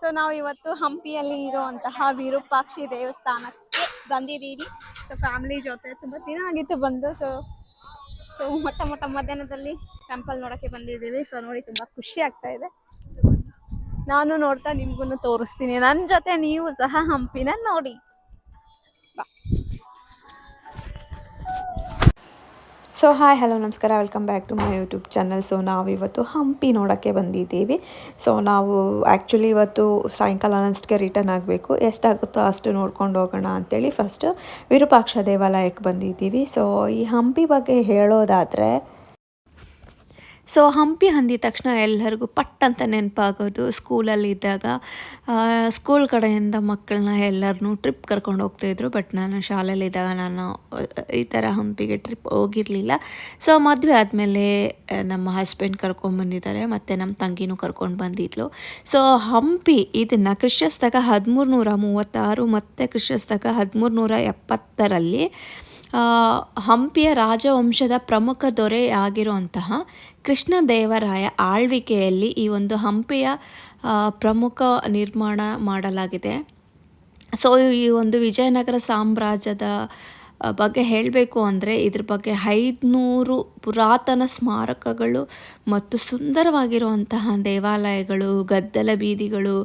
So ನಾವು ಇವತ್ತು ಹಂಪಿಯಲ್ಲಿ ಇರುವಂತಹ ವಿರೂಪಾಕ್ಷಿ ದೇವಸ್ಥಾನಕ್ಕೆ ಬಂದಿದ್ದೀರಿ. ಸೊ ಫ್ಯಾಮಿಲಿ ಜೊತೆ ತುಂಬ ದಿನ ಆಗಿತ್ತು ಬಂದು. ಸೊ ಸೊ ಮೊಟ್ಟ ಮೊಟ್ಟ ಮಧ್ಯಾಹ್ನದಲ್ಲಿ ಟೆಂಪಲ್ ನೋಡೋಕ್ಕೆ ಬಂದಿದ್ದೀವಿ. ಸೊ ನೋಡಿ ತುಂಬ ಖುಷಿ ಆಗ್ತಾ ಇದೆ. ನಾನು ನೋಡ್ತಾ ನಿಮ್ಗೂ ತೋರಿಸ್ತೀನಿ. ನನ್ನ ಜೊತೆ ನೀವು ಸಹ ಹಂಪಿನ ನೋಡಿ. ಸೊ ಹಾಯ್, ಹಲೋ, ನಮಸ್ಕಾರ. Welcome back to my YouTube channel so ನಾವು ಇವತ್ತು ಹಂಪಿ ನೋಡೋಕ್ಕೆ ಬಂದಿದ್ದೀವಿ. ಸೊ ನಾವು ಆ್ಯಕ್ಚುಲಿ ಇವತ್ತು ಸಾಯಂಕಾಲ ಅನ್ನಿಸ್ಟ್ಗೆ ರಿಟರ್ನ್ ಆಗಬೇಕು. ಎಷ್ಟಾಗುತ್ತೋ ಅಷ್ಟು ನೋಡ್ಕೊಂಡು ಹೋಗೋಣ ಅಂತೇಳಿ ಫಸ್ಟು ವಿರೂಪಾಕ್ಷ ದೇವಾಲಯಕ್ಕೆ ಬಂದಿದ್ದೀವಿ. ಸೊ ಈ ಹಂಪಿ ಬಗ್ಗೆ ಹೇಳೋದಾದರೆ ಸೊ ಹಂಪಿ ಅಂದಿದ ತಕ್ಷಣ ಎಲ್ಲರಿಗೂ ಪಟ್ ಅಂತ ನೆನಪಾಗೋದು ಸ್ಕೂಲಲ್ಲಿ ಇದ್ದಾಗ ಸ್ಕೂಲ್ ಕಡೆಯಿಂದ ಮಕ್ಕಳನ್ನ ಎಲ್ಲರನ್ನೂ ಟ್ರಿಪ್ ಕರ್ಕೊಂಡು ಹೋಗ್ತಾಯಿದ್ರು ಬಟ್ ನಾನು ಶಾಲೆಯಲ್ಲಿದ್ದಾಗ ನಾನು, ಈ ಥರ ಹಂಪಿಗೆ ಟ್ರಿಪ್ ಹೋಗಿರಲಿಲ್ಲ. ಸೊ ಮದುವೆ ಆದಮೇಲೆ ನಮ್ಮ ಹಸ್ಬೆಂಡ್ ಕರ್ಕೊಂಡ್ಬಂದಿದ್ದಾರೆ ಮತ್ತು ನಮ್ಮ ತಂಗಿನೂ ಕರ್ಕೊಂಡು ಬಂದಿದ್ಲು. ಸೊ ಹಂಪಿ, ಇದನ್ನು ಕ್ರಿಶಸ್ತಕ ಹದಿಮೂರು ನೂರ ಮೂವತ್ತಾರು ಮತ್ತು ಕ್ರಿಶಸ್ತಕ ಹದಿಮೂರು ನೂರ ಎಪ್ಪತ್ತರಲ್ಲಿ ಹಂಪಿಯ ರಾಜವಂಶದ ಪ್ರಮುಖ ದೊರೆ ಆಗಿರುವಂತಹ ಕೃಷ್ಣದೇವರಾಯ ಆಳ್ವಿಕೆಯಲ್ಲಿ ಈ ಒಂದು ಹಂಪಿಯ ಪ್ರಮುಖ ನಿರ್ಮಾಣ ಮಾಡಲಾಗಿದೆ. ಸೊ ಈ ಒಂದು ವಿಜಯನಗರ ಸಾಮ್ರಾಜ್ಯದ ಬಗ್ಗೆ ಹೇಳಬೇಕು ಅಂದರೆ ಇದ್ರ ಬಗ್ಗೆ ಐದುನೂರು ಪುರಾತನ ಸ್ಮಾರಕಗಳು ಮತ್ತು ಸುಂದರವಾಗಿರುವಂತಹ ದೇವಾಲಯಗಳು, ಗದ್ದಲ ಬೀದಿಗಳು,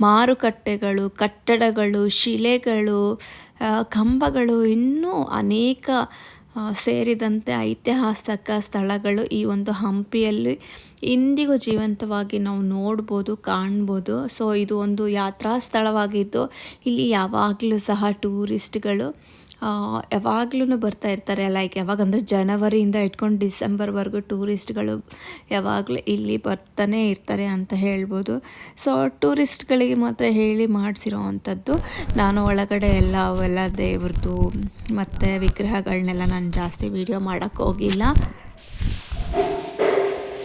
ಮಾರುಕಟ್ಟೆಗಳು, ಕಟ್ಟಡಗಳು, ಶಿಲೆಗಳು ಕಂಬಗಳು ಇನ್ನೂ ಅನೇಕ ಸೇರಿದಂತೆ ಐತಿಹಾಸಿಕ ಸ್ಥಳಗಳು ಈ ಒಂದು ಹಂಪಿಯಲ್ಲಿ ಇಂದಿಗೂ ಜೀವಂತವಾಗಿ ನಾವು ನೋಡ್ಬೋದು, ಕಾಣ್ಬೋದು. ಸೊ ಇದು ಒಂದು ಯಾತ್ರಾ ಸ್ಥಳವಾಗಿದ್ದು ಇಲ್ಲಿ ಯಾವಾಗಲೂ ಸಹ ಟೂರಿಸ್ಟ್ಗಳು ಯಾವಾಗ್ಲೂ ಬರ್ತಾ ಇರ್ತಾರೆ. ಲೈಕ್ ಯಾವಾಗಂದ್ರೆ ಜನವರಿಯಿಂದ ಇಟ್ಕೊಂಡು ಡಿಸೆಂಬರ್ವರೆಗೂ ಟೂರಿಸ್ಟ್ಗಳು ಯಾವಾಗಲೂ ಇಲ್ಲಿ ಬರ್ತಾನೆ ಇರ್ತಾರೆ ಅಂತ ಹೇಳ್ಬೋದು. ಸೊ ಟೂರಿಸ್ಟ್ಗಳಿಗೆ ಮಾತ್ರ ಹೇಳಿ ಮಾಡಿಸಿರೋ ಅಂಥದ್ದು ನಾನು ಒಳಗಡೆ ಎಲ್ಲ ಅವೆಲ್ಲ ದೇವ್ರದ್ದು ಮತ್ತು ವಿಗ್ರಹಗಳನ್ನೆಲ್ಲ ನಾನು ಜಾಸ್ತಿ ವೀಡಿಯೋ ಮಾಡೋಕ್ಕೆ ಹೋಗಿಲ್ಲ.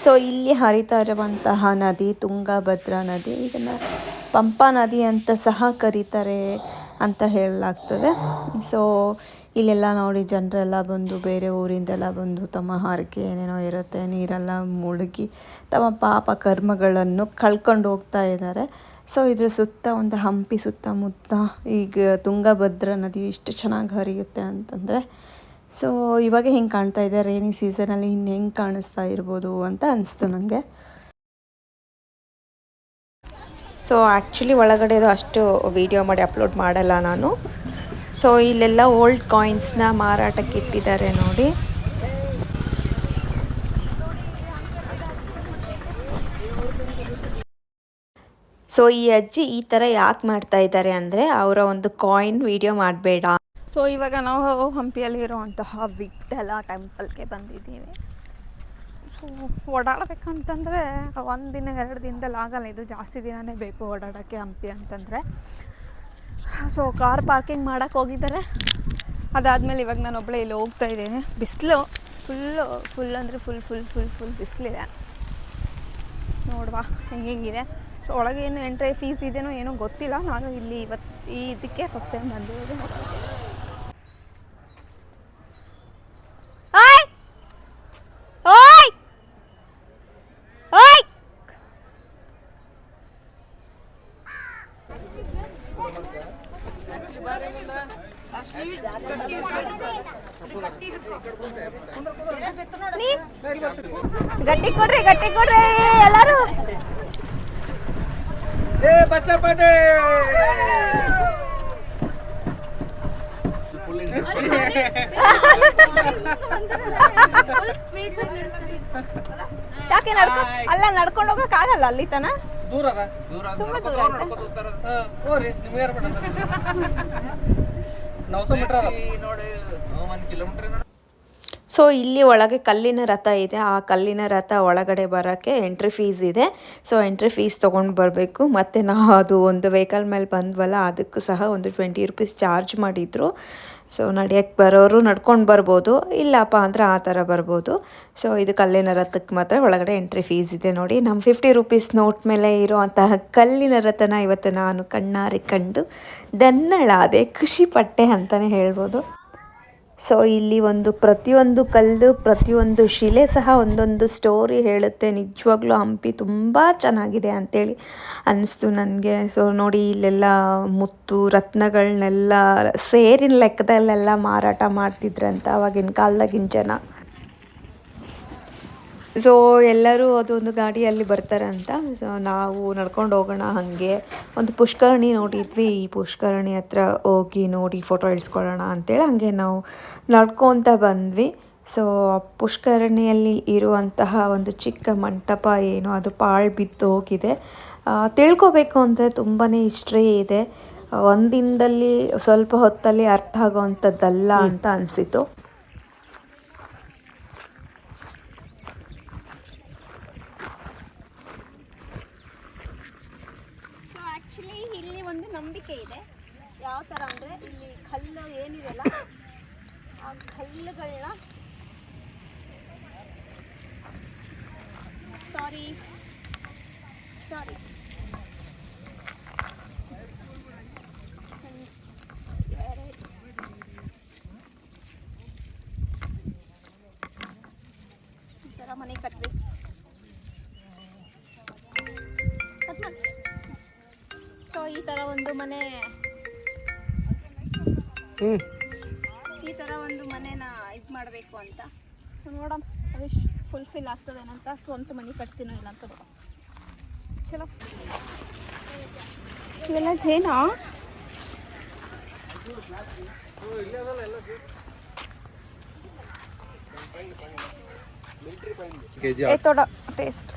ಸೊ ಇಲ್ಲಿ ಹರಿತಾ ಇರುವಂತಹ ನದಿ ತುಂಗಭದ್ರಾ ನದಿ ಇದನ್ನು ಪಂಪಾ ನದಿ ಅಂತ ಸಹ ಕರೀತಾರೆ. ಅಂತ ಹೇಳಲಾಗ್ತದೆ. ಸೊ ಇಲ್ಲೆಲ್ಲ ನೋಡಿ ಜನರೆಲ್ಲ ಬಂದು, ಬೇರೆ ಊರಿಂದೆಲ್ಲ ಬಂದು ತಮ್ಮ ಹಾರಕೆ ಏನೇನೋ ಇರುತ್ತೆ, ನೀರೆಲ್ಲ ಮುಳುಗಿ ತಮ್ಮ ಪಾಪ ಕರ್ಮಗಳನ್ನು ಕಳ್ಕೊಂಡು ಹೋಗ್ತಾ ಇದ್ದಾರೆ. ಸೊ ಇದ್ರ ಸುತ್ತ ಒಂದು ಹಂಪಿ, ಸುತ್ತಮುತ್ತ ಈಗ ತುಂಗಭದ್ರಾ ನದಿ ಇಷ್ಟು ಚೆನ್ನಾಗಿ ಹರಿಯುತ್ತೆ ಅಂತಂದರೆ ಸೊ ಇವಾಗ ಹಿಂಗೆ ಕಾಣ್ತಾ ಇದೆ? ರೈನಿ ಸೀಸನಲ್ಲಿ ಇನ್ನು ಹೆಂಗೆ ಕಾಣಿಸ್ತಾ ಇರ್ಬೋದು ಅಂತ ಅನಿಸ್ತು ನನಗೆ ಸೊ ಆ್ಯಕ್ಚುಲಿ ಒಳಗಡೆದು ಅಷ್ಟು ವಿಡಿಯೋ ಮಾಡಿ ಅಪ್ಲೋಡ್ ಮಾಡಲ್ಲ ನಾನು. ಸೊ ಇಲ್ಲೆಲ್ಲ ಓಲ್ಡ್ ಕಾಯಿನ್ಸ್ನ ಮಾರಾಟಕ್ಕೆ ಇಟ್ಟಿದ್ದಾರೆ ನೋಡಿ. ಸೊ ಈ ಅಜ್ಜಿ ಈ ಥರ ಯಾಕೆ ಮಾಡ್ತಾ ಇದ್ದಾರೆ ಅಂದರೆ ಅವರ ಒಂದು ಕಾಯಿನ್ ವಿಡಿಯೋ ಮಾಡಬೇಡ. ಸೊ ಇವಾಗ ನಾವು ಹಂಪಿಯಲ್ಲಿ ಇರುವಂತಹ ವಿಠಲ ಟೆಂಪಲ್ಗೆ ಬಂದಿದ್ದೀವಿ. ಓಡಾಡಬೇಕಂತಂದರೆ, ಒಂದು ದಿನ ಎರಡು ದಿನದಲ್ಲಿ ಆಗಲ್ಲ, ಇದು ಜಾಸ್ತಿ ದಿನವೇ ಬೇಕು ಓಡಾಡೋಕ್ಕೆ ಹಂಪಿ ಅಂತಂದರೆ. ಸೊ ಕಾರ್ ಪಾರ್ಕಿಂಗ್ ಮಾಡೋಕ್ಕೆ ಹೋಗಿದ್ದಾರೆ. ಅದಾದಮೇಲೆ ಇವಾಗ ನಾನು ಒಬ್ಬಳೆ ಇಲ್ಲಿ ಹೋಗ್ತಾ ಇದ್ದೀನಿ. ಬಿಸಿಲು ಫುಲ್ಲು ಫುಲ್ ಅಂದರೆ ಫುಲ್ ಫುಲ್ ಫುಲ್ ಫುಲ್ ಬಿಸಿಲಿದೆ. ನೋಡುವ, ಹೆಂಗೆ ಹೆಂಗಿದೆ. ಸೊ ಒಳಗೆ ಏನು ಎಂಟ್ರಿ ಫೀಸ್ ಇದೆಯೋ ಏನೋ ಗೊತ್ತಿಲ್ಲ. ನಾನು ಇಲ್ಲಿ ಇವತ್ತು ಈ ಇದಕ್ಕೆ ಫಸ್ಟ್ ಟೈಮ್ ಬಂದಿರೋದು. ಗಟ್ಟಿ ಕೊಡ್ರಿ ಗಟ್ಟಿ ಕೊಡ್ರಿ ಎಲ್ಲಾರು. ಏ ಬಚ್ಚಪಾಟೆ ಯಾಕೆ ನಡ್ಕೊ ಅಲ್ಲ ನಡ್ಕೊಂಡು ಹೋಗಕ್ ಆಗಲ್ಲ ಅಲ್ಲಿ ತನಕ? ದೂರ ಅದ? ದೂರ ತುಂಬಾ ದೂರ ಐತೆ. ಹೋಗ್ರಿ ನಿಮ್ಗೆ ಯಾರು ಬೇಡ ನೌಸ ಮೀಟರ್ ನೋಡಿ ಒಂದು ಕಿಲೋಮೀಟರ್ ಸೊ ಇಲ್ಲಿ ಒಳಗೆ ಕಲ್ಲಿನ ರಥ ಇದೆ. ಆ ಕಲ್ಲಿನ ರಥ ಒಳಗಡೆ ಬರೋಕ್ಕೆ ಎಂಟ್ರಿ ಫೀಸ್ ಇದೆ. ಸೊ ಎಂಟ್ರಿ ಫೀಸ್ ತೊಗೊಂಡು ಬರಬೇಕು. ಮತ್ತು ನಾವು ಅದು ಒಂದು ವೆಹಿಕಲ್ ಮೇಲೆ ಬಂದ್ವಲ್ಲ, ಅದಕ್ಕೂ ಸಹ ಒಂದು ಟ್ವೆಂಟಿ ರುಪೀಸ್ ಚಾರ್ಜ್ ಮಾಡಿದರು. ಸೊ ನಡೆಯಕ್ಕೆ ಬರೋರು ನಡ್ಕೊಂಡು ಬರ್ಬೋದು. ಇಲ್ಲಪ್ಪ ಅಂದರೆ ಆ ಥರ ಬರ್ಬೋದು. ಸೊ ಇದು ಕಲ್ಲಿನ ರಥಕ್ಕೆ ಮಾತ್ರ ಒಳಗಡೆ ಎಂಟ್ರಿ ಫೀಸ್ ಇದೆ ನೋಡಿ. ನಮ್ಮ ಫಿಫ್ಟಿ ರುಪೀಸ್ ನೋಟ್ ಮೇಲೆ ಇರುವಂತಹ ಕಲ್ಲಿನ ರಥನ ಇವತ್ತು ನಾನು ಕಣ್ಣಾರೆ ಕಂಡು ದನ್ನಳಾದೆ ಖುಷಿ ಪಟ್ಟೆ ಅಂತಲೇ ಹೇಳ್ಬೋದು. ಸೊ ಇಲ್ಲಿ ಒಂದು ಪ್ರತಿಯೊಂದು ಕಲ್ಲು, ಪ್ರತಿಯೊಂದು ಶಿಲೆ ಸಹ ಒಂದೊಂದು ಸ್ಟೋರಿ ಹೇಳುತ್ತೆ. ನಿಜವಾಗ್ಲೂ ಹಂಪಿ ತುಂಬ ಚೆನ್ನಾಗಿದೆ ಅಂಥೇಳಿ ಅನ್ನಿಸ್ತು ನನಗೆ. ಸೊ ನೋಡಿ ಇಲ್ಲೆಲ್ಲ ಮುತ್ತು ರತ್ನಗಳನ್ನೆಲ್ಲ ಸೇರಿನ ಲೆಕ್ಕದಲ್ಲೆಲ್ಲ ಮಾರಾಟ ಮಾಡ್ತಿದ್ರಂತ ಅವಾಗಿನ ಕಾಲದಾಗಿನ ಜನ. ಸೊ ಎಲ್ಲರೂ ಅದೊಂದು ಗಾಡಿಯಲ್ಲಿ ಬರ್ತಾರೆ ಅಂತ. ಸೊ ನಾವು ನಡ್ಕೊಂಡು ಹೋಗೋಣ ಹಾಗೆ. ಒಂದು ಪುಷ್ಕರಣಿ ನೋಡಿದ್ವಿ. ಈ ಪುಷ್ಕರಣಿ ಹತ್ರ ಹೋಗಿ ನೋಡಿ ಫೋಟೋ ಇಳಿಸ್ಕೊಳ್ಳೋಣ ಅಂತೇಳಿ ಹಾಗೆ ನಾವು ನಡ್ಕೊತ ಬಂದ್ವಿ. ಸೊ ಪುಷ್ಕರಣಿಯಲ್ಲಿ ಇರುವಂತಹ ಒಂದು ಚಿಕ್ಕ ಮಂಟಪ ಏನು, ಅದು ಪಾಳು ಬಿದ್ದು ಹೋಗಿದೆ. ತಿಳ್ಕೊಬೇಕು ಅಂದರೆ ತುಂಬಾ ಹಿಸ್ಟ್ರಿ ಇದೆ. ಒಂದಿನದಲ್ಲಿ ಸ್ವಲ್ಪ ಹೊತ್ತಲ್ಲಿ ಅರ್ಥ ಆಗೋವಂಥದ್ದಲ್ಲ ಅಂತ ಅನಿಸಿತು ಸೊ ಆ್ಯಕ್ಚುಲಿ ಇಲ್ಲಿ ಒಂದು ನಂಬಿಕೆ ಇದೆ ಯಾವ ಥರ ಅಂದರೆ ಇಲ್ಲಿ ಕಲ್ಲು ಏನಿದೆಯಲ್ಲ ಆ ಕಲ್ಲುಗಳನ್ನ ಸಾರಿ ಸಾರಿ ಈ ಥರ ಮನೆ ಕಟ್ಟಬೇಕು ಸೊ ಈ ಥರ ಒಂದು ಮನೆ. ಈ ಥರ ಒಂದು ಮನೆನ ಇದು ಮಾಡಬೇಕು ಅಂತ. ಸೊ ನೋಡೋಣ. ವಿಶ್ ಫುಲ್ಫಿಲ್ ಆಗ್ತದೇನಂತ ಸ್ವಂತ ಮನೆ ಕಟ್ತೀನೋ ಇಲ್ಲ ಅಂತ ಚಲೋ. ಇವೆಲ್ಲ ಜೇನಾ? ಥೋಡ ಟೇಸ್ಟ್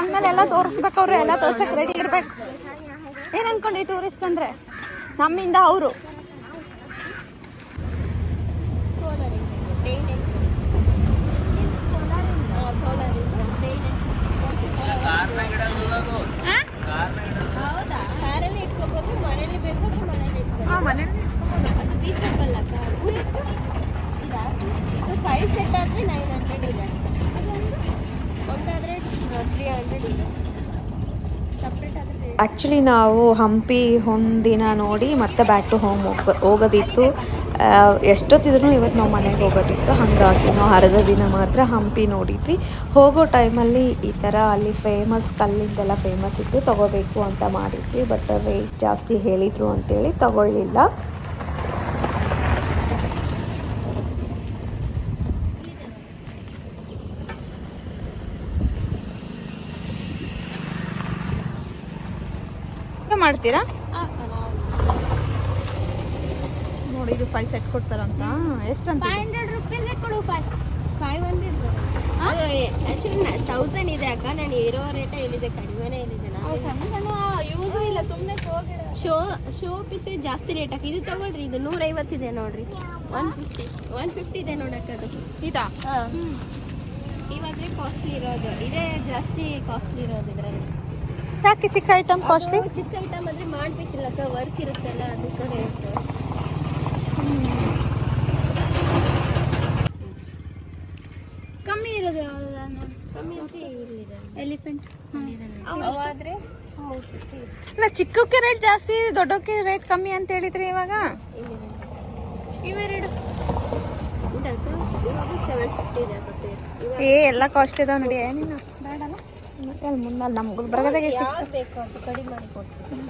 ಆಮೇಲೆ ಎಲ್ಲ ತೋರಿಸ್ಬೇಕು ಅವ್ರು, ಎಲ್ಲ ತೋರ್ಸಕ್ಕೆ ರೆಡಿ ಇರ್ಬೇಕು. ಏನು ಅನ್ಕೊಂಡಿ ಟೂರಿಸ್ಟ್ ಅಂದರೆ? ನಮ್ಮಿಂದ ಅವರು solar day net solar day ಹೌದಾ ಕಾರಲ್ಲಿ ಇಟ್ಕೋಬೋದು ಮನೇಲಿ ಬೇಕಾದ್ರೆ ಮನೇಲಿ ಇಟ್ಕೋಬೋದು ಅದು ಬೀಸಬಲ್ಲ ಕಾರ್ ಎಷ್ಟು ಇದಾ ಇದು ಫೈವ್ ಸೆಟ್ ಆದರೆ ನೈನ್ ಹಂಡ್ರೆಡ್ ಇದೆ ಅದೊಂದು ಒಂದಾದರೆ ತ್ರೀ ಹಂಡ್ರೆಡ್ ಇದೆ ಸಪ್ರೇಟ್ ಆದರೆ ಆ್ಯಕ್ಚುಲಿ ನಾವು ಹಂಪಿ ಒಂದಿನ ನೋಡಿ ಮತ್ತೆ ಬ್ಯಾಕ್ ಟು ಹೋಮ್ ಹೋಗ ಹೋಗೋದಿತ್ತು. ಎಷ್ಟೊತ್ತಿದ್ರು ಇವತ್ತು ನಾವು ಮನೆಗೆ ಹೋಗೋದಿತ್ತು. ಹಾಗಾಗಿ ನಾವು ಅರ್ಧ ದಿನ ಮಾತ್ರ ಹಂಪಿ ನೋಡಿದ್ವಿ. ಹೋಗೋ ಟೈಮಲ್ಲಿ ಈ ಥರ ಅಲ್ಲಿ ಫೇಮಸ್ ಕಲ್ಲಿಂದೆಲ್ಲ ಫೇಮಸ್ ಇತ್ತು ತೊಗೋಬೇಕು ಅಂತ ಮಾಡಿದ್ವಿ. ಬಟ್ ರೇಟ್ ಜಾಸ್ತಿ ಹೇಳಿದರು ಅಂತೇಳಿ ತಗೊಳ್ಳಿಲ್ಲ. ಮಾಡ್ತೀರಾ? ನೋಡಿ ಇದು ಫೈವ್ ಸೆಟ್ ಕೊಡ್ತಾರಂತ. ಎಷ್ಟಂತ ಫೈವ್ ಹಂಡ್ರೆಡ್ ರುಪೀಸೇ ಕೊಡು five five hundred actually thousand ಇದೆ ಅಕ್ಕ. ನಾನು ಇರೋ ರೇಟೇ ಹೇಳಿದೆ ಕಡಿಮೆನೇ ಹೇಳಿದೆ ನಾನು. ಯೂಸು ಇಲ್ಲ ಸುಮ್ಮನೆ ಶೋ ಶೋ ಪೀಸೇ ಜಾಸ್ತಿ ರೇಟ್ ಹಾಕಿ ಇದು ತಗೊಳ್ರಿ ಇದು ನೂರೈವತ್ತಿದೆ ನೋಡ್ರಿ. ಒನ್ ಫಿಫ್ಟಿ ಒನ್ ಫಿಫ್ಟಿ ಇದೆ ನೋಡಕ್ಕೆ ಅದು. ಇದಾ? ಹಾಂ. ಇವಾಗಲೇ ಕಾಸ್ಟ್ಲಿ ಇರೋದು. ಇದೇ ಜಾಸ್ತಿ ಕಾಸ್ಟ್ಲಿ ಇರೋದು ಇದರಲ್ಲಿ. ಯಾಕೆ ಚಿಕ್ಕ ಐಟಮ್ ಕಾಸ್ಟ್ಲಿ ಚಿಕ್ಕ ಐಟಮ್ ಅಂದರೆ ಮಾಡಬೇಕಿಲ್ಲಕ್ಕ ವರ್ಕ್ ಇರುತ್ತಲ್ಲ ಅದಕ್ಕೆ ರೇಟ್ ಕಮ್ಮಿ ಇರೋದು ಕಮ್ಮಿ ಎಲಿಫೆಂಟ್ ಚಿಕ್ಕಕ್ಕೆ ರೇಟ್ ಜಾಸ್ತಿ ದೊಡ್ಡಕ್ಕೆ ರೇಟ್ ಕಮ್ಮಿ ಅಂತ ಹೇಳಿದ್ರಿ ಇವಾಗ? ಇವೆರಡು. ಅಕ್ಕ. ಏ ಎಲ್ಲ ಕಾಸ್ಟ್ ಇದಾವೆ ನೋಡಿ. ಮತ್ತೆ ಅಲ್ಲಿ ಮುಂದೆ ನಮ್ಮ ಗುಲ್ಬರ್ಗದಾಗೆ ಸಿಕ್ ಯಾವ್ದು ಬೇಕು ಅದು ಕಡಿಮೆ ಮಾಡಿ ಕೊಡ್ತೀನಿ.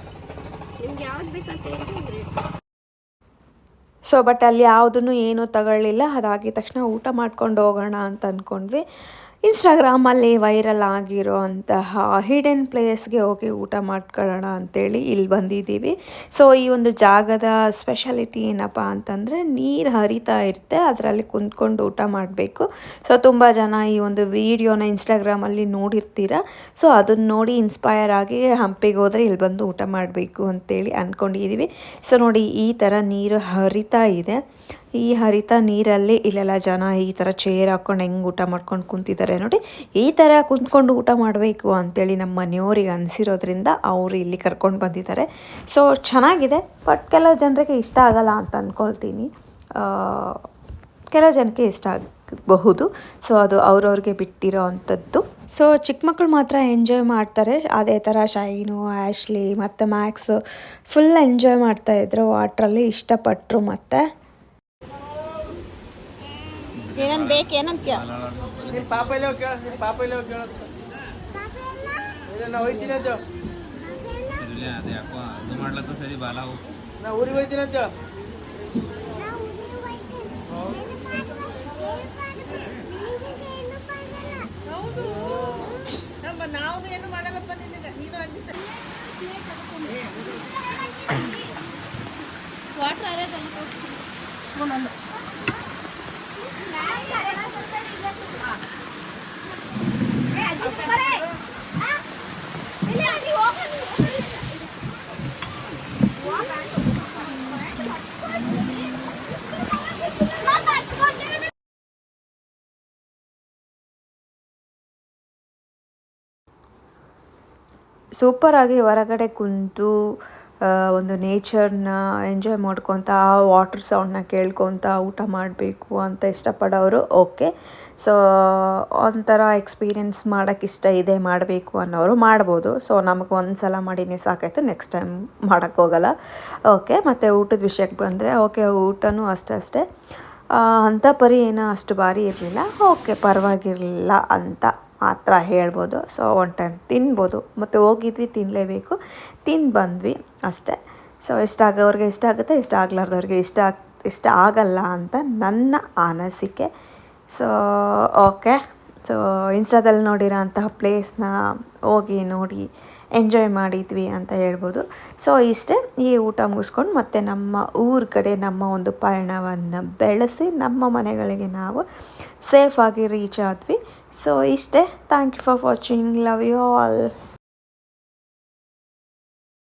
ನಿಮ್ಗೆ ಯಾವ್ದು ಬೇಕಂತ ಹೇಳಿದ್ರೆ ರೇಟ್ ಸೊ ಬಟ್ ಅಲ್ಲಿ ಯಾವುದನ್ನು ಏನೂ ತಗೊಳ್ಳಿಲ್ಲ. ಅದಾಗಿದ ತಕ್ಷಣ ಊಟ ಮಾಡ್ಕೊಂಡು ಹೋಗೋಣ ಅಂತ ಅಂದ್ಕೊಂಡ್ವಿ ಇನ್ಸ್ಟಾಗ್ರಾಮಲ್ಲಿ ವೈರಲ್ ಆಗಿರೋ ಅಂತಹ ಹಿಡನ್ ಪ್ಲೇಸ್ಗೆ ಹೋಗಿ ಊಟ ಮಾಡ್ಕೊಳ್ಳೋಣ ಅಂತೇಳಿ ಇಲ್ಲಿ ಬಂದಿದ್ದೀವಿ. ಸೊ ಈ ಒಂದು ಜಾಗದ ಸ್ಪೆಷಾಲಿಟಿ ಏನಪ್ಪ ಅಂತಂದರೆ ನೀರು ಹರಿತಾ ಇರುತ್ತೆ, ಅದರಲ್ಲಿ ಕುಂತ್ಕೊಂಡು ಊಟ ಮಾಡಬೇಕು. ಸೊ ತುಂಬ ಜನ ಈ ಒಂದು ವಿಡಿಯೋನ ಇನ್ಸ್ಟಾಗ್ರಾಮಲ್ಲಿ ನೋಡಿರ್ತೀರ. ಸೊ ಅದನ್ನು ನೋಡಿ ಇನ್ಸ್ಪೈರ್ ಆಗಿ ಹಂಪಿಗೆ ಹೋದರೆ ಇಲ್ಲಿ ಬಂದು ಊಟ ಮಾಡಬೇಕು ಅಂತೇಳಿ ಅಂದ್ಕೊಂಡಿದ್ದೀವಿ ಸೊ ನೋಡಿ ಈ ಥರ ನೀರು ಹರಿತಾ ಇದೆ. ಈ ಹರಿತ ನೀರಲ್ಲಿ ಇಲ್ಲೆಲ್ಲ ಜನ ಈ ಥರ ಚೇರ್ ಹಾಕ್ಕೊಂಡು ಹೆಂಗೆ ಊಟ ಮಾಡ್ಕೊಂಡು ಕುಂತಿದ್ದಾರೆ ನೋಡಿ. ಈ ಥರ ಕುಂತ್ಕೊಂಡು ಊಟ ಮಾಡಬೇಕು ಅಂಥೇಳಿ ನಮ್ಮ ಮನೆಯವ್ರಿಗೆ ಅನಿಸಿರೋದ್ರಿಂದ ಅವರು ಇಲ್ಲಿ ಕರ್ಕೊಂಡು ಬಂದಿದ್ದಾರೆ. ಸೊ ಚೆನ್ನಾಗಿದೆ ಬಟ್ ಕೆಲವು ಜನರಿಗೆ ಇಷ್ಟ ಆಗಲ್ಲ ಅಂತ ಅಂದ್ಕೊಳ್ತೀನಿ ಕೆಲವು ಜನಕ್ಕೆ ಇಷ್ಟ ಆಗಬಹುದು. ಸೊ ಅದು ಅವ್ರವ್ರಿಗೆ ಬಿಟ್ಟಿರೋ ಅಂಥದ್ದು. ಸೊ ಚಿಕ್ಕ ಮಕ್ಕಳು ಮಾತ್ರ ಎಂಜಾಯ್ ಮಾಡ್ತಾರೆ. ಅದೇ ಥರ ಶೈನು ಆ್ಯಶ್ಲಿ ಮತ್ತು ಮ್ಯಾಕ್ಸು ಫುಲ್ ಎಂಜಾಯ್ ಮಾಡ್ತಾಯಿದ್ರು ವಾಟ್ರಲ್ಲಿ ಇಷ್ಟಪಟ್ಟರು ಮತ್ತು. ಏನನ್ ಬೇಕು ಏನಂತ ಕೇಳ ನಿಮ್ಮ ಪಾಪ ಇಲ್ಲ ಕೇಳ ನಿಮ್ಮ ಪಾಪ ಇಲ್ಲ ಕೇಳ ಇಲ್ಲ ಹೋಯ್ತೀನಿ ಅಂತ ಹೇಳು. ಅದೇ ಯಾಕೋ ಇದು ಮಾಡ್ಲಕ್ಕ ಸರಿ ಬಾಲ ನಾ ಊರಿಗೆ ಹೋಯ್ತೀನಿ ಅಂತ ಹೇಳು. ವಾಟರ್ ಸೂಪರಾಗಿ ಹೊರಗಡೆ ಕುಂತು ಒಂದು ನೇಚರ್ನ ಎಂಜಾಯ್ ಮಾಡ್ಕೊತ, ಆ ವಾಟರ್ ಸೌಂಡ್ನ ಕೇಳ್ಕೊತ ಊಟ ಮಾಡಬೇಕು ಅಂತ ಇಷ್ಟಪಡೋರು, ಓಕೆ. ಸೊ ಒಂಥರ ಎಕ್ಸ್ಪೀರಿಯೆನ್ಸ್ ಮಾಡೋಕ್ಕೆ ಇಷ್ಟ ಇದೆ ಮಾಡಬೇಕು ಅನ್ನೋರು ಮಾಡ್ಬೋದು. ಸೊ ನಮಗೆ ಒಂದು ಸಲ ಮಾಡಿನೇ ಸಾಕಾಯಿತು ನೆಕ್ಸ್ಟ್ ಟೈಮ್ ಮಾಡೋಕ್ಕೋಗಲ್ಲ ಓಕೆ. ಮತ್ತು ಊಟದ ವಿಷಯಕ್ಕೆ ಬಂದರೆ, ಓಕೆ, ಊಟನೂ ಅಷ್ಟೇ ಅಷ್ಟೇ. ಅಂಥ ಪರಿ ಏನೋ ಅಷ್ಟು ಬಾರಿ ಇರಲಿಲ್ಲ, ಓಕೆ, ಪರವಾಗಿರಲಿಲ್ಲ ಅಂತ. ಮಾತ್ರ ಹೇಳ್ಬೋದು. ಸೊ ಒನ್ ಟೈಮ್ ತಿನ್ಬೋದು. ಮತ್ತು ಹೋಗಿದ್ವಿ ತಿನ್ನಲೇಬೇಕು ತಿಂದು ಬಂದ್ವಿ ಅಷ್ಟೇ. ಸೊ ಇಷ್ಟ ಆಗೋವ್ರಿಗೆ ಇಷ್ಟ ಆಗುತ್ತೆ, ಇಷ್ಟ ಆಗ್ಲಾರ್ದವ್ರಿಗೆ ಇಷ್ಟ ಆಗ್, ಇಷ್ಟ ಆಗಲ್ಲ ಅಂತ ನನ್ನ ಅನಿಸಿಕೆ. ಸೊ ಓಕೆ ಸೊ ಇನ್ಸ್ಟಾದಲ್ಲಿ ನೋಡಿರೋ ಅಂತಹ ಪ್ಲೇಸ್ನ ಹೋಗಿ ನೋಡಿ ಎಂಜಾಯ್ ಮಾಡಿದ್ವಿ ಅಂತ ಹೇಳ್ಬೋದು. ಸೊ ಇಷ್ಟೇ, ಈ ಊಟ ಮುಗಿಸ್ಕೊಂಡು ಮತ್ತೆ ನಮ್ಮ ಊರ ಕಡೆ ನಮ್ಮ ಒಂದು ಪಯಣವನ್ನು ಬೆಳೆಸಿ ನಮ್ಮ ಮನೆಗಳಿಗೆ ನಾವು ಸೇಫಾಗಿ ರೀಚ್ ಆದ್ವಿ. ಸೊ ಇಷ್ಟೇ thank you for watching love you all